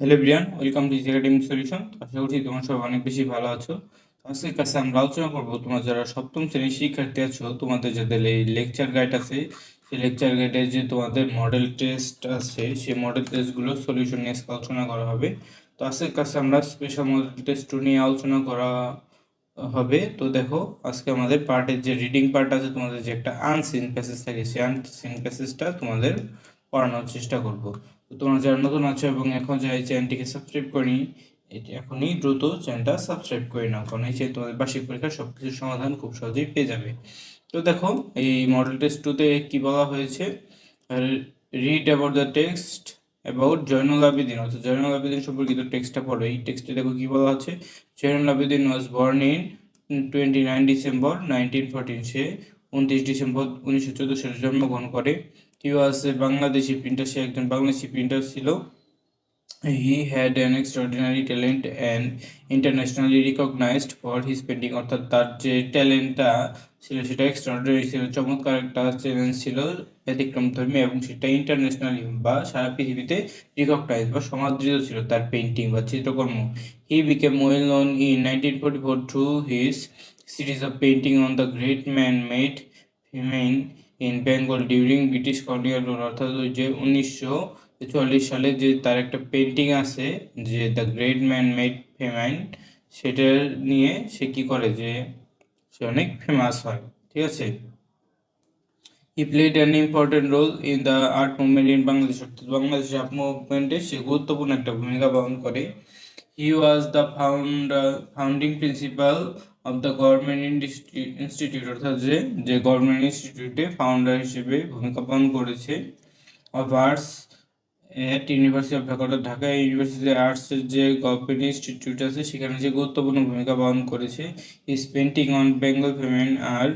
Hello Brian welcome to academic solution আশা করছি তোমার সব অনেক বেশি ভালো আছো। আজকের কাছে আমরা আলোচনা করব, তোমরা যারা সপ্তম শ্রেণির শিক্ষার্থী আছো, তোমাদের যাদের এই লেকচার গাইড আছে, সেই লেকচার গাইডে যে তোমাদের মডেল টেস্ট আছে, সেই মডেল টেস্টগুলো সলিউশন নিয়ে আলোচনা করা হবে। তো আজকের কাছে আমরা স্পেশাল মডেল টেস্ট নিয়ে আলোচনা করা হবে। তো দেখো, আজকে আমাদের পার্টের যে রিডিং পার্ট আছে, তোমাদের যে একটা আনসিন প্যাসেজ থাকে, সেই আনসিন প্যাসেজটা তোমাদের পড়ানোর চেষ্টা করব। তো তোমরা যারা নতুন আছো এবং এখন যারা এই চ্যানেলটিকে সাবস্ক্রাইব করিনি, এটি এখনই দ্রুত চ্যানেলটা সাবস্ক্রাইব করে নাও, কারণ এই যে তোমাদের বার্ষিক পরীক্ষার সব কিছুর সমাধান খুব সহজেই পেয়ে যাবে। তো দেখো, এই মডেল টেস্ট টুতে কী বলা হয়েছে? Read about the text about Zainul Abedin অর্থাৎ জয়নুল আবেদিন সম্পর্কিত টেক্সটটা পড়ো। এই টেক্সটে দেখো কী বলা আছে Zainul Abedin was born in twenty nine December nineteen fourteen সে উনত্রিশ ডিসেম্বর উনিশশো চোদ্দ সালে জন্মগ্রহণ করে। He was A Bangladeshi printer সে একজন বাংলাদেশি প্রিন্টার ছিল। He had an extraordinary talent and internationally recognised for his painting অর্থাৎ তার যে ট্যালেন্টটা ছিল, সেটা এক্সট্রাঅর্ডিনারি ছিল, চমৎকার একটা চ্যালেঞ্জ ছিল, ব্যতিক্রম ধর্মী এবং সেটা ইন্টারন্যাশনালি বা সারা পৃথিবীতে রিকগনাইজ বা সমাদৃত ছিল তার পেন্টিং বা চিত্রকর্ম। He became well known in nineteen forty four through his series of painting on the great man made famine in Bengal during British colonial rule অর্থাৎ যে উনিশশো চুয়াল্লিশ সালে যে তার একটা পেন্টিং আছে, যে the great man made famine সেটা নিয়ে সে কি করে? যে সে অনেক ফেমাস হয়, ঠিক আছে? He played an important role in the art movement in Bangladesh অর্থাৎ বাংলাদেশ আর্ট মুভমেন্টে সে গুরুত্বপূর্ণ একটা ভূমিকা পালন করে। He was the found founding principal of the government institute অর্থাৎ যে যে গভর্নমেন্ট ইনস্টিটিউটে ফাউন্ডার হিসেবে ভূমিকা পালন করেছে of arts at university of Dhaka, অর্থাৎ ঢাকা ইউনিভার্সিটি আর্টসের যে গভর্নমেন্ট ইনস্টিটিউট আছে, সেখানে যে গুরুত্বপূর্ণ ভূমিকা পালন করেছে his painting on Bengal famine are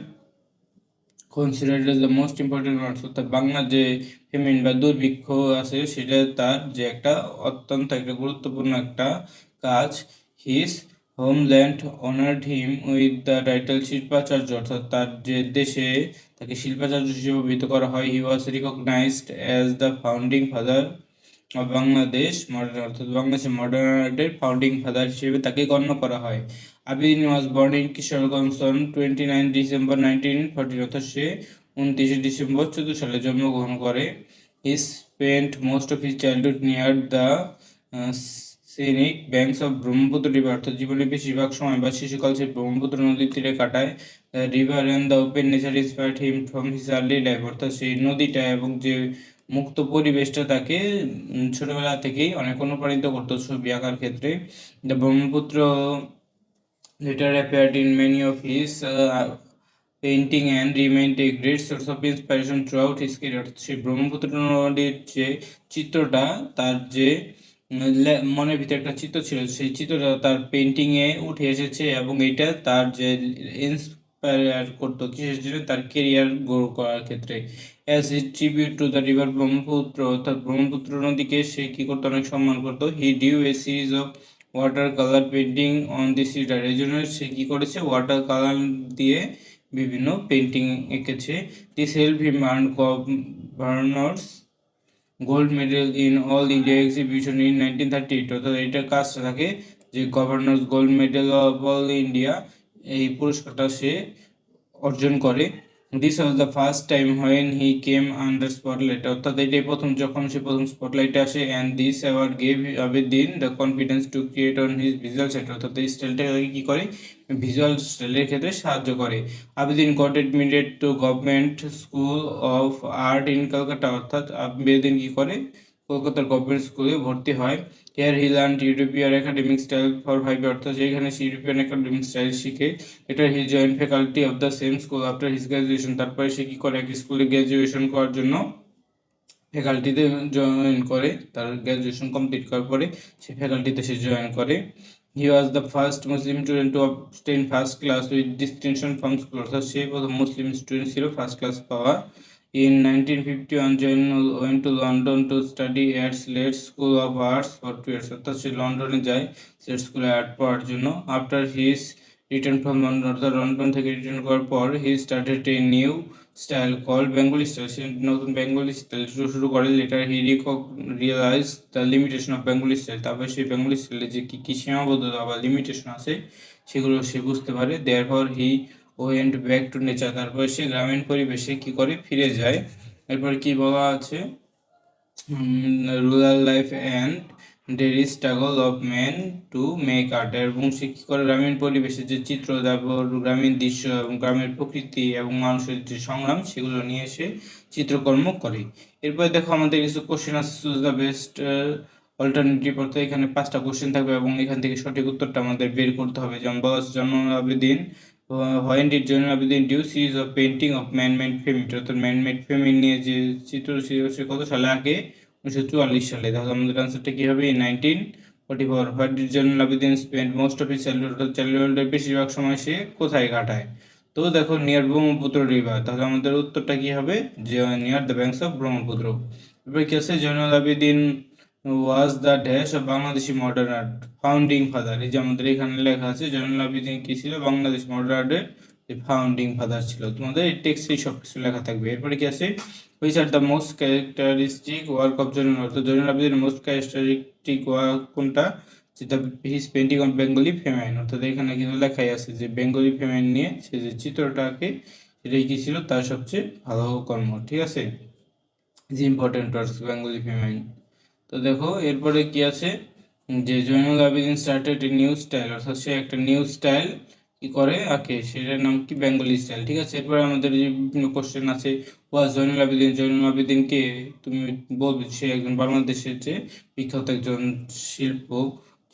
considered as the most important arts অর্থাৎ বাংলা যে ফেমিন বা দুর্ভিক্ষ আছে, সেটা তার যে একটা অত্যন্ত একটা গুরুত্বপূর্ণ একটা কাজ his homeland honoured him with the title Shilpacharya অর্থাৎ তার যে দেশে তাকে শিল্পাচার্য হিসেবে অভিহিত করা হয় he was recognised as the founding father of Bangladesh modern অর্থাৎ বাংলাদেশের মডার্ন আর্টের ফাউন্ডিং ফাদার হিসেবে তাকে গণ্য করা হয়। Abedin was born in Kishoreganj twenty nine December nineteen fourteen অর্থাৎ সে উনত্রিশে ডিসেম্বর চোদ্দ সালে জন্মগ্রহণ করে। He spent most of his childhood near the scenic banks of Brahmaputra river অর্থাৎ জীবনের বেশিরভাগ সময় বা শিশুকাল সে ব্রহ্মপুত্র নদীর তীরে কাটায়। The river and the open nature inspired him from his early life. অর্থাৎ সেই নদীটা এবং যে মুক্ত পরিবেশটা তাকে ছোটবেলা থেকেই অনেক অনুপ্রাণিত করতো ছবি আঁকার ক্ষেত্রে। The Brahmaputra later appeared in many of his painting and remained a great source of inspiration throughout his career সেই ব্রহ্মপুত্র নদীর যে চিত্রটা, তার যে মনের ভিতরে একটা চিত্র ছিল। সেই চিত্রটা তার পেন্টিংয়ে উঠে এসেছে এবং এটা তার যে ইন্সপায়ার করতো কিসের জন্য? তার কেরিয়ার গ্রো করার ক্ষেত্রে। As he tribute to the river Brahmaputra অর্থাৎ ব্রহ্মপুত্র নদীকে সে কী করতো? অনেক সম্মান করতো। He drew a series of water colour painting on this reader এই জন্য সে কী করেছে? ওয়াটার কালার দিয়ে বিভিন্ন পেন্টিং এঁকেছে। This help him earn governor's gold medal in all India exhibition in nineteen thirty eight অর্থাৎ এটার কাজটা থাকে যে governor gold medal of all India এই পুরস্কারটা সে অর্জন করে। This was the first time when he came under spotlight অর্থাৎ এটাই প্রথম, যখন সে প্রথম স্পটলাইটে আসে and this award gave Abedin the confidence to create on his visual set অর্থাৎ এই স্টাইলটা কী করে? ভিজুয়াল স্টাইলের ক্ষেত্রে সাহায্য করে। Abedin got admitted to government school of art in Kolkata অর্থাৎ আবেদিন কী করে? কলকাতার গভর্নমেন্ট স্কুলে ভর্তি হয়। Here he learn European academic style for five অর্থাৎ সে ইউরোপিয়ান একাডেমিক স্টাইল শিখে, এটা he joined faculty of the same school after his graduation তারপরে সে কী করে এক স্কুলে গ্র্যাজুয়েশন করার জন্য ফ্যাকাল্টিতে জয়েন করে, তার গ্র্যাজুয়েশন কমপ্লিট করার পরে সে ফ্যাকাল্টিতে সে জয়েন করে। He was the first Muslim student to obtain first class with distinction from school অর্থাৎ সে প্রথম মুসলিম স্টুডেন্ট ছিল ফার্স্ট ক্লাস পাওয়া। In 1951, Jane went to London to study at Slade School of Arts for two years. অর্থাৎ সে লন্ডনে যায় slate স্কুলে art পড়ার জন্য। After his return from London অর্থাৎ লন্ডন থেকে রিটার্ন করার পর he started a new style call Bengali style সে নতুন বেঙ্গলি স্টাইল শুরু শুরু করে। Later he realise the limitation of Bengali style তারপরে সেই বেঙ্গলি স্টাইলে যে কী কী সীমাবদ্ধতা বা লিমিটেশন আছে সেগুলো সে বুঝতে পারে। দেয়ার পর he went back to nature তারপরে সে গ্রামীণ পরিবেশে কি করে? ফিরে যায়। এরপর কি বলা আছে? Rural life and daily struggle of man to make art এবং সে কী করে? গ্রামীণ পরিবেশে যে চিত্র, তারপর গ্রামীণ দৃশ্য এবং গ্রামের প্রকৃতি এবং মানুষের যে সংগ্রাম, সেগুলো নিয়ে এসে চিত্রকর্ম করে। এরপরে দেখো, আমাদের কিছু কোশ্চেন আছে চুজ দ্য বেস্ট অল্টারনেটিভ অর্থাৎ এখানে পাঁচটা কোশ্চেন থাকবে এবং এখান থেকে সঠিক উত্তরটা আমাদের বের করতে হবে। যেমন বলা জন্ম Abedin when did Abedin do series of painting of man made famine অর্থাৎ ম্যান মেড ফেমিন নিয়ে যে চিত্র সে কত সালে আগে? উনিশশো চুয়াল্লিশ সালে। তাহলে আমাদের আনসারটা কী হবে? Nineteen forty four what did Abedin spend most of his childhood বেশিরভাগ সময় সে কোথায় কাটায়? তো দেখো নিয়ার ব্রহ্মপুত্র রিভার তাহলে আমাদের উত্তরটা কী হবে? যে near the banks of Brahmaputra. এরপরে কি আছে? Zainul Abedin was the dash of Bangladeshi modern art founding father এই যে আমাদের এখানে লেখা আছে জয়নুল আবেদিন কি ছিল? বাংলাদেশ মডার্ন আর্টের যে ফাউন্ডিং ফাদার ছিল। তোমাদের এই টেক্সটেই সব কিছু লেখা থাকবে। এরপরে কি আছে? Which are the most characteristic work of Zainul অর্থাৎ জয়নুল আবেদিনের মোস্ট ক্যারেক্টারিস্টিক ওয়ার্ক কোনটা? যেটা his painting on Bengali famine অর্থাৎ এখানে কিন্তু লেখাই আছে যে বেঙ্গলি ফেমাইন নিয়ে সে যে চিত্রটাকে, সেটাই কি ছিল? তার সবচেয়ে ভালো কর্ম। ঠিক আছে? যে ইম্পর্টেন্ট ওয়ার্কস বেঙ্গলি ফেমাইন তো দেখো, এরপরে কি আছে? যে Zainul Abedin started a new style অর্থাৎ সে একটা নিউ স্টাইল কি করে? আঁকে, সেটার নাম কি? বেঙ্গলি স্টাইল ঠিক আছে? এরপরে আমাদের যে বিভিন্ন কোশ্চেন আছে, ওয়াজ জয়নুল আবেদিন, জয়নুল আবেদিনকে তুমি বলবে সে একজন বাংলাদেশের যে বিখ্যাত একজন শিল্প,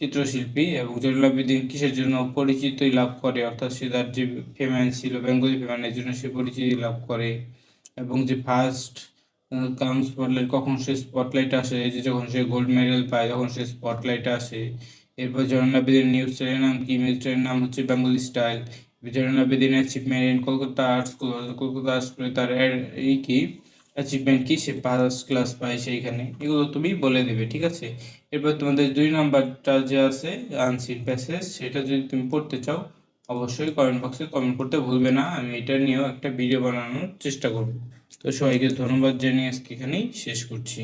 চিত্রশিল্পী এবং জয়নুল আবেদিন কিসের জন্য পরিচিতি লাভ করে? অর্থাৎ সে তার যে ফেম্যান ছিল বেঙ্গলি ফেম্যানের জন্য সে পরিচিতি লাভ করে। এবং যে ফার্স্ট কাম স্পটলাইট কখন সে স্পটলাইট আসে যে যখন সে গোল্ড মেডেল পায়, তখন সে স্পটলাইটে আসে। এরপর জয়নুল আবেদিন নিউজ চ্যানেলের নাম কি? নিউজ চ্যানেলের নাম হচ্ছে Bengali style Zainul Abedin achievement in Kolkata art school Kolkata art স্কুলে তার এই কি? অ্যাচিভমেন্ট কি? সে ফার্স্ট ক্লাস পায় সেইখানে। এগুলো তুমি বলে দেবে, ঠিক আছে? এরপর তোমাদের দুই নাম্বারটা যে আছে আনসিন প্যাসেজ সেটা যদি তুমি পড়তে চাও, অবশ্যই কমেন্ট বক্সে কমেন্ট করতে ভুলবে না। আমি এটা নিয়েও একটা ভিডিও বানানোর চেষ্টা করব। তো সবাইকে ধন্যবাদ জানিয়ে আজকে এখানেই শেষ করছি।